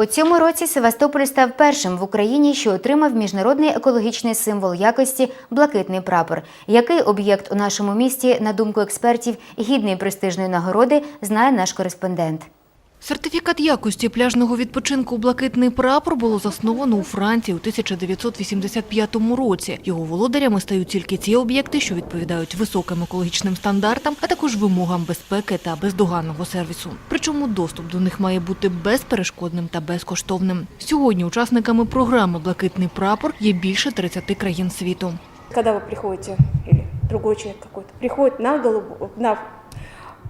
У цьому році Севастополь став першим в Україні, що отримав міжнародний екологічний символ якості блакитний прапор. Який об'єкт у нашому місті, на думку експертів, гідний престижної нагороди, знає наш кореспондент. Сертифікат якості пляжного відпочинку «Блакитний прапор» було засновано у Франції у 1985 році. Його володарями стають тільки ті об'єкти, що відповідають високим екологічним стандартам, а також вимогам безпеки та бездоганного сервісу. Причому доступ до них має бути безперешкодним та безкоштовним. Сьогодні учасниками програми «Блакитний прапор» є більше 30 країн світу. Когда вы приходите, или другой человек какой-то, приходит на, голуб- на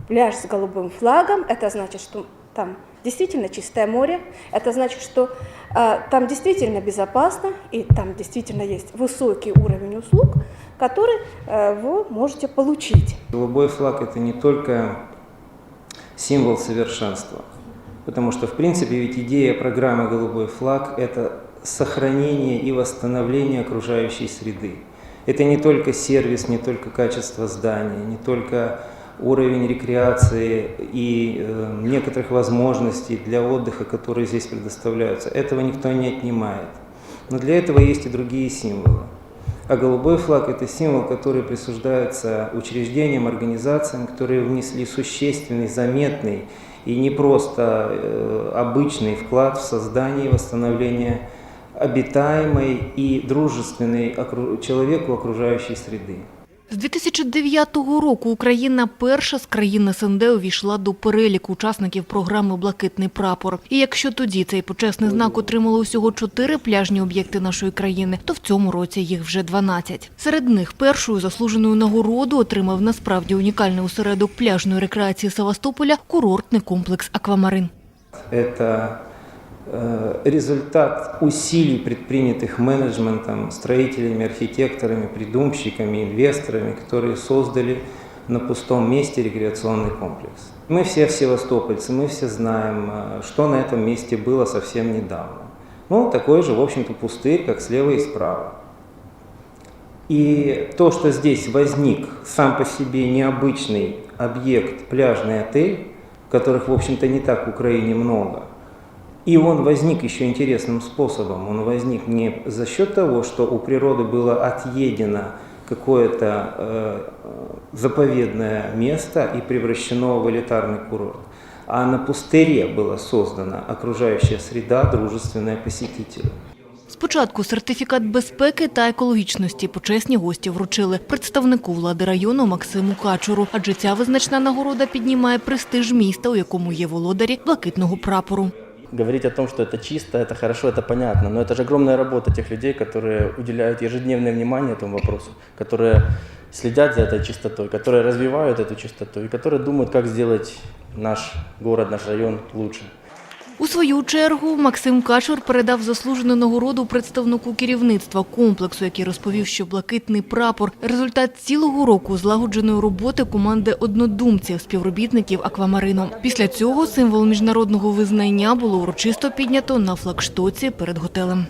пляж с голубым флагом, это значит, что там действительно чистое море, это значит, что э, там действительно безопасно, и там действительно есть высокий уровень услуг, который э, вы можете получить. Голубой флаг – это не только символ совершенства, потому что, в принципе, ведь идея программы «Голубой флаг» – это сохранение и восстановление окружающей среды. Это не только сервис, не только качество здания, не только уровень рекреации и э, некоторых возможностей для отдыха, которые здесь предоставляются. Этого никто не отнимает. Но для этого есть и другие символы. А голубой флаг – это символ, который присуждается учреждениям, организациям, которые внесли существенный, заметный и не просто э, обычный вклад в создание и восстановление обитаемой и дружественной окру- человеку окружающей среды. З 2009 року Україна перша з країн СНД увійшла до переліку учасників програми «Блакитний прапор». І якщо тоді цей почесний знак отримали усього чотири пляжні об'єкти нашої країни, то в цьому році їх вже 12. Серед них першою заслуженою нагороду отримав насправді унікальний осередок пляжної рекреації Севастополя курортний комплекс «Аквамарин». Это результат усилий, предпринятых менеджментом, строителями, архитекторами, придумщиками, инвесторами, которые создали на пустом месте рекреационный комплекс. Мы все севастопольцы, мы все знаем, э, что на этом месте было совсем недавно. Ну, такой же, в общем-то, пустырь, как слева и справа. И то, что здесь возник сам по себе необычный объект, пляжный отель, которых, в общем-то, не так в Украине много, и он возник еще интересным способом. Он возник не за счет того, что у природы было отъедено какое-то э, заповедное место и превращено в элитарный курорт, а на пустыре была создана окружающая среда, дружественная посетителю. Спочатку сертифікат безпеки та екологічності почесні гості вручили представнику влади району Максиму Качуру, адже ця визначна нагорода піднімає престиж міста, у якому є володарі блакитного прапору. Говорить о том, что это чисто, это хорошо, это понятно, но это же огромная работа тех людей, которые уделяют ежедневное внимание этому вопросу, которые следят за этой чистотой, которые развивают эту чистоту и которые думают, как сделать наш город, наш район лучше. У свою чергу Максим Качур передав заслужену нагороду представнику керівництва комплексу, який розповів, що блакитний прапор результат цілого року злагодженої роботи команди однодумців, співробітників аквамарину. Після цього символ міжнародного визнання було урочисто піднято на флагштоці перед готелем.